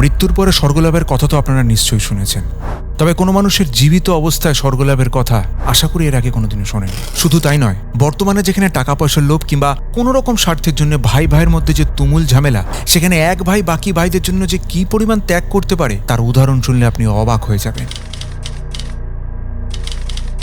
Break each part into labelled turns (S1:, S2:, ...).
S1: মৃত্যুর পরে স্বর্গলাভের কথা তো আপনারা নিশ্চয়ই শুনেছেন। তবে কোনো মানুষের জীবিত অবস্থায় স্বর্গলাভের কথা আশা করি এর আগে কোনোদিনও শোনেন শুধু তাই নয়, বর্তমানে যেখানে টাকা পয়সার লোভ কিংবা কোনো রকম স্বার্থের জন্য ভাই ভাইয়ের মধ্যে যে তুমুল ঝামেলা, সেখানে এক ভাই বাকি ভাইদের জন্য যে কি পরিমাণ ত্যাগ করতে পারে, তার উদাহরণ শুনলে আপনি অবাক হয়ে যাবেন।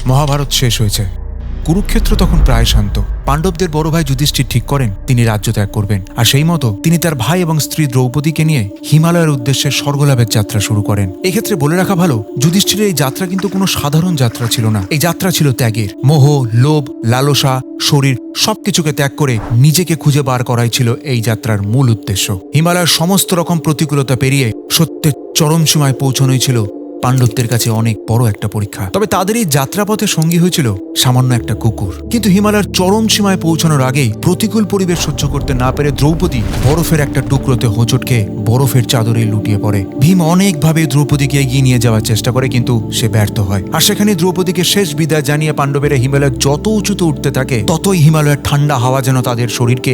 S1: মহাভারত শেষ হয়েছে। কুরুক্ষেত্র তখন প্রায় শান্ত। পাণ্ডবদের বড় ভাই যুধিষ্ঠির ঠিক করেন, তিনি রাজ্য ত্যাগ করবেন। আর সেই মতো তিনি তার ভাই এবং স্ত্রী দ্রৌপদীকে নিয়ে হিমালয়ের উদ্দেশ্যে স্বর্গলাভের যাত্রা শুরু করেন। এক্ষেত্রে বলে রাখা ভালো, যুধিষ্ঠিরের এই যাত্রা কিন্তু কোনো সাধারণ যাত্রা ছিল না। এই যাত্রা ছিল ত্যাগের। মোহ, লোভ, লালসা, শরীর সবকিছুকে ত্যাগ করে নিজেকে খুঁজে বার করাই ছিল এই যাত্রার মূল উদ্দেশ্য। হিমালয়ের সমস্ত রকম প্রতিকূলতা পেরিয়ে সত্যের চরম সীমায় পৌঁছানোই ছিল পাণ্ডবদের কাছে অনেক বড় একটা পরীক্ষা। তবে তাদের এই যাত্রাপথে সঙ্গী হয়েছিল সামান্য একটা কুকুর। কিন্তু হিমালয়ের চরম সীমায় পৌঁছানোর আগেই প্রতিকূল পরিবেশ সহ্য করতে না পেরে দ্রৌপদী বরফের একটা টুকরোতে হোঁচট হোঁচটকে বরফের চাদরে লুটিয়ে পড়ে। ভীম অনেকভাবে দ্রৌপদীকে এগিয়ে নিয়ে যাওয়ার চেষ্টা করে, কিন্তু সে ব্যর্থ হয়। আর সেখানে দ্রৌপদীকে শেষ বিদায় জানিয়ে পাণ্ডবেরা হিমালয় যত উঁচুতে উঠতে থাকে, ততই হিমালয়ের ঠান্ডা হাওয়া যেন তাদের শরীরকে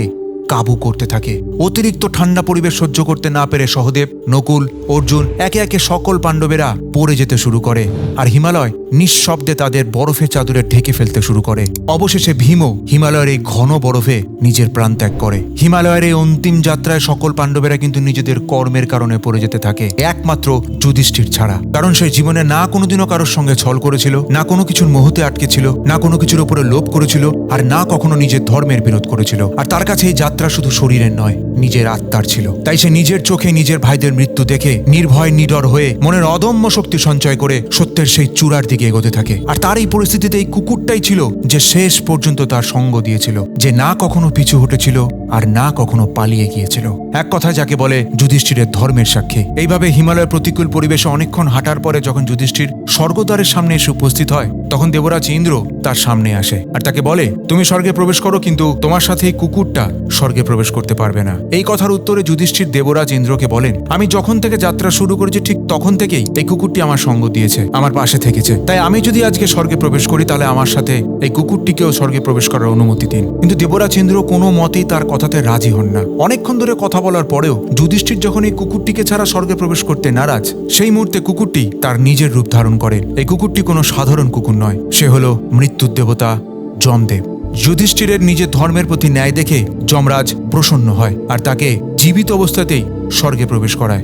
S1: কাবু করতে থাকে। অতিরিক্ত ঠান্ডা পরিবেশ সহ্য করতে না পেরে সহদেব, নকুল, অর্জুন, একে একে সকল পাণ্ডবেরা পড়ে যেতে শুরু করে। আর হিমালয় নিঃশব্দে তাদের বরফে চাদরে ঢেকে ফেলতে শুরু করে। অবশেষে ভীমও হিমালয়ের এই ঘন বরফে নিজের প্রাণ ত্যাগ করে। হিমালয়ের এই অন্তিম যাত্রায় সকল পাণ্ডবেরা কিন্তু নিজেদের কর্মের কারণে পড়ে যেতে থাকে, একমাত্র যুধিষ্ঠির ছাড়া। কারণ সে জীবনে না কোনোদিনও কারোর সঙ্গে ছল করেছিল, না কোনো কিছুর মোহতে আটকে ছিল না কোনো কিছুর উপরে লোভ করেছিল, আর না কখনো নিজের ধর্মের বিরোধ করেছিল। আর তার কাছে এই যাত্রা শুধু শরীরের নয় নিজের আত্মার ছিল। তাই সে নিজের চোখে নিজের ভাইদের মৃত্যু দেখে নির্ভয়, নিডর হয়ে মনের অদম্য শক্তি সঞ্চয় করে সত্যের সেই চূড়ার দিকে এগোতে থাকে। আর তার এই পরিস্থিতিতে এই কুকুরটাই ছিল যে শেষ পর্যন্ত তার সঙ্গ দিয়েছিল, যে না কখনো পিছু হটেছিল আর না কখনো পালিয়ে গিয়েছিল। এক কথা যাকে বলে যুধিষ্ঠিরের ধর্মের সাক্ষী। এইভাবে হিমালয়ের প্রতিকূল পরিবেশে অনেকক্ষণ হাঁটার পরে যখন যুধিষ্ঠির স্বর্গদ্বারের সামনে এসে উপস্থিত হয়, তখন দেবরাজ ইন্দ্র তার সামনে আসে। আর তাকে বলে, তুমি স্বর্গে প্রবেশ করো, কিন্তু তোমার সাথে এই কুকুরটা স্বর্গে প্রবেশ করতে পারবে না। এই কথার উত্তরে যুধিষ্ঠির দেবরাজ ইন্দ্রকে বলেন, আমি যখন থেকে যাত্রা শুরু করেছি, ঠিক তখন থেকেই এই কুকুরটি আমার সঙ্গ দিয়েছে, আমার পাশে থেকেছে। তাই আমি যদি আজকে স্বর্গে প্রবেশ করি, তাহলে আমার সাথে এই কুকুরটিকেও স্বর্গে প্রবেশ করার অনুমতি দিন। কিন্তু দেবরাজ ইন্দ্র কোনো মতেই তার কথাতে রাজি হন না। অনেকক্ষণ ধরে কথা বলার পরেও যুধিষ্ঠির যখন এই কুকুরটিকে ছাড়া স্বর্গে প্রবেশ করতে নারাজ, সেই মুহূর্তে কুকুরটি তার নিজের রূপ ধারণ করে। এই কুকুরটি কোনো সাধারণ কুকুর নয়, সে হলো মৃত্যুর দেবতা যমদেব। যুধিষ্ঠিরের নিজের ধর্মের প্রতি ন্যায় দেখে যমরাজ প্রসন্ন হয় আর তাকে জীবিত অবস্থাতেই স্বর্গে প্রবেশ করায়।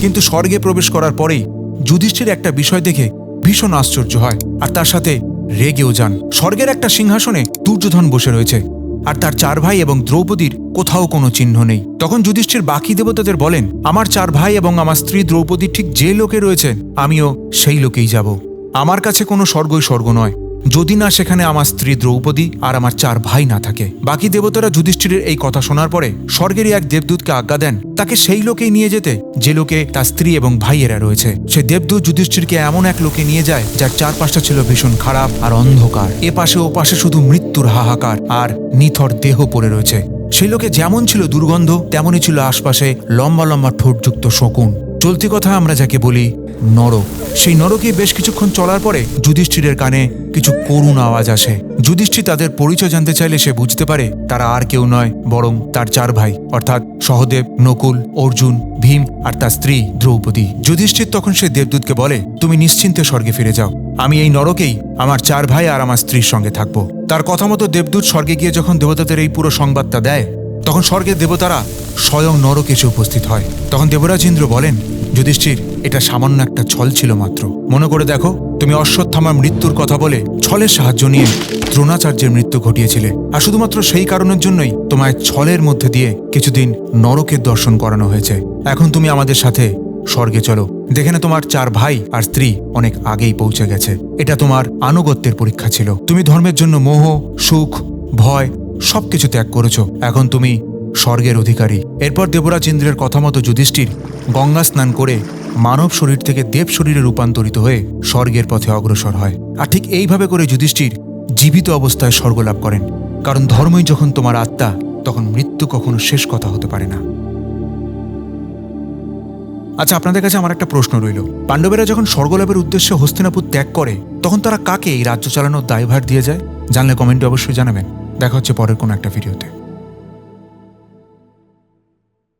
S1: কিন্তু স্বর্গে প্রবেশ করার পরেই যুধিষ্ঠির একটা বিষয় দেখে ভীষণ আশ্চর্য হয় আর তার সাথে রেগেও যান। স্বর্গের একটা সিংহাসনে দুর্যোধন বসে রয়েছে আর তার চার ভাই এবং দ্রৌপদীর কোথাও কোনো চিহ্ন নেই। তখন যুধিষ্ঠির বাকি দেবতাদের বলেন, আমার চার ভাই এবং আমার স্ত্রী দ্রৌপদী ঠিক যে লোকে রয়েছে আমিও সেই লোকেই যাব। আমার কাছে কোনো স্বর্গই স্বর্গ নয়। যদি না সেখানে আমার স্ত্রী দ্রৌপদী আর আমার চার ভাই না থাকে। বাকি দেবতারা যুধিষ্ঠিরের এই কথা শোনার পরে স্বর্গেরই এক দেবদূতকে আজ্ঞা দেন, তাকে সেই লোকেই নিয়ে যেতে, যে লোকে তার স্ত্রী এবং ভাইয়েরা রয়েছে। সে দেবদূত যুধিষ্ঠিরকে এমন এক লোকে নিয়ে যায়, যার চারপাশটা ছিল ভীষণ খারাপ আর অন্ধকার। এ পাশে ও পাশে শুধু মৃত্যুর হাহাকার আর নিথর দেহ পড়ে রয়েছে। সেই লোকে যেমন ছিল দুর্গন্ধ, তেমনই ছিল আশপাশে লম্বা লম্বা ঠোঁটযুক্ত শকুন। চলতি কথা আমরা যাকে বলি নরক। সেই নরকে বেশ কিছুক্ষণ চলার পরে যুধিষ্ঠিরের কানে কিছু করুণ আওয়াজ আসে। যুধিষ্ঠির তাদের পরিচয় জানতে চাইলে সে বুঝতে পারে তারা আর কেউ নয়, বরং তার চার ভাই, অর্থাৎ সহদেব, নকুল, অর্জুন, ভীম আর তার স্ত্রী, দ্রৌপদী। যুধিষ্ঠির তখন সে দেবদূতকে বলে, তুমি নিশ্চিন্তে স্বর্গে ফিরে যাও। আমি এই নরকেই আমার চার ভাই আর আমার স্ত্রীর সঙ্গে থাকব। তার কথা মতো দেবদূত স্বর্গে গিয়ে যখন দেবতাদের এই পুরো সংবাদটা দেয়, তখন স্বর্গের দেবতারা স্বয়ং নরক এসে উপস্থিত হয়। তখন দেবরাজ ইন্দ্র বলেন, যুধিষ্ঠির এটা সামান্য একটা ছল ছিল মাত্র। মনে করে দেখো, তুমি অশ্বত্থামার মৃত্যুর কথা বলে ছলের সাহায্য নিয়ে দ্রোণাচার্যের মৃত্যু ঘটিয়েছিলে। আর শুধুমাত্র সেই কারণের জন্যই তোমায় ছলের মধ্যে দিয়ে কিছুদিন নরকের দর্শন করানো হয়েছে। এখন তুমি আমাদের সাথে স্বর্গে চলো। দেখে না তোমার চার ভাই আর স্ত্রী অনেক আগেই পৌঁছে গেছে। এটা তোমার আনুগত্যের পরীক্ষা ছিল। তুমি ধর্মের জন্য মোহ, সুখ, ভয় সবকিছু ত্যাগ করেছ। এখন তুমি স্বর্গের অধিকারী। এরপর দেবরাজ ইন্দ্রের কথা মতো যুধিষ্ঠির গঙ্গা স্নান করে মানব শরীর থেকে দেব শরীরে রূপান্তরিত হয়ে স্বর্গের পথে অগ্রসর হয়। আর ঠিক এইভাবে করে যুধিষ্ঠির জীবিত অবস্থায় স্বর্গ লাভ করেন। কারণ ধর্মই যখন তোমার আত্মা, তখন মৃত্যু কখনো শেষ কথা হতে পারে না। আচ্ছা আপনাদের কাছে আমার একটা প্রশ্ন রইল। পাণ্ডবেরা যখন স্বর্গলাভের উদ্দেশ্যে হস্তিনাপুর ত্যাগ করে, তখন তারা কাকে এই রাজ্য চালানোর দায়ভার দিয়ে যায়? জানলে কমেন্টে অবশ্যই জানাবেন। দেখা হচ্ছে পরের কোনো একটা ভিডিওতে।